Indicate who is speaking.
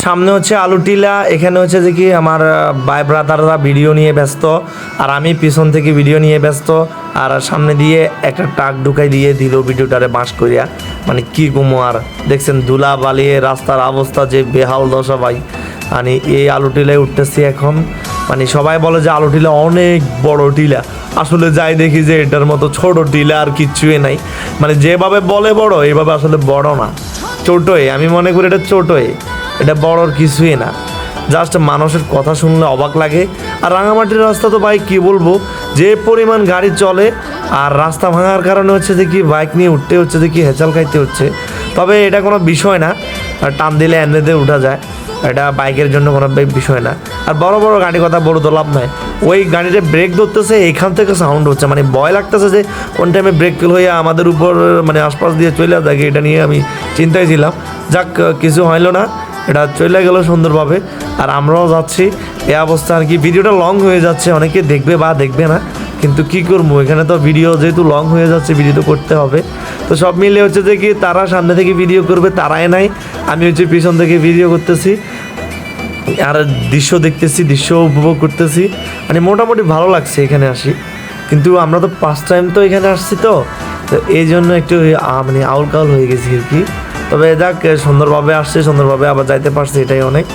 Speaker 1: সামনে হচ্ছে আলু টিলা, এখানে হচ্ছে যে কি আমার ভাই ব্রাদাররা ভিডিও নিয়ে ব্যস্ত, আর আমি পিছন থেকে ভিডিও নিয়ে ব্যস্ত, আর সামনে দিয়ে একটা টাক ঢুকাই দিয়ে দিল ভিডিওটারে বাঁশ করিয়া। মানে কি গুমো আর, দেখছেন ধুলা বালিয়ে রাস্তার অবস্থা যে বেহাল দশা ভাই। মানে এই আলু টিলায় উঠতেছি এখন। মানে সবাই বলে যে আলু টিলা অনেক বড় টিলা। আসলে যাই দেখি যে এটার মতো ছোট টিলা আর কিচ্ছুই নাই। মানে যেভাবে বলে বড় এভাবে আসলে বড় না। ছোটই, আমি মনে করি এটা ছোটই। এটা বড়র কিছুই না। জাস্ট মানুষের কথা শুনলে অবাক লাগে। আর রাঙামাটির রাস্তা তো ভাই, কি বলব? যে পরিমাণ গাড়ি চলে, আর রাস্তা ভাঙার কারণে হচ্ছে কি বাইক নিয়ে উঠতে হচ্ছে কি হেঁচাল খাইতে হচ্ছে। তবে এটা কোনো বিষয় না। টান দিলে এমনিতে উঠা যায়। এটা বাইকের জন্য কোনো বিষয় না। আর বড় বড় গাড়ি কথা বলে তো লাভ নাই। ওই গাড়িটা ব্রেক ধরতেছে এখান থেকে সাউন্ড হচ্ছে। মানে ভয় লাগতেছে যে, কোন টাইমে ব্রেক ফেল হয়ে আমাদের উপর মানে আশপাশ দিয়ে চলে থাকে এটা নিয়ে আমি চিন্তায় ছিলাম। যাক, কিছু হইল না। এটা চলে গেল সুন্দরভাবে। আর আমরাও যাচ্ছি। এই অবস্থা আর কি, ভিডিওটা লং হয়ে যাচ্ছে, অনেকে দেখবে বা দেখবে না, কিন্তু কি করব? এখানে তো ভিডিও যেহেতু লং হয়ে যাচ্ছে ভিডিও তো করতে হবে। তো সব মিলে হচ্ছে যে কি, তারা সামনে থেকে ভিডিও করবে, তারাই নাই। আমি হচ্ছে পিছন থেকে ভিডিও করতেছি। আর দৃশ্য দেখতেছি, দৃশ্য উপভোগ করতেছি। মানে মোটামুটি ভালো লাগছে এখানে আসি। কিন্তু আমরা তো ফার্স্ট টাইম তো এখানে আসছি তো। তো এই জন্য একটু মানে আউল কাউল হয়ে গেছি আর কি। তবে যাক সুন্দরভাবে আসছে সুন্দরভাবে আবার যাইতে পারছি এটাই অনেক।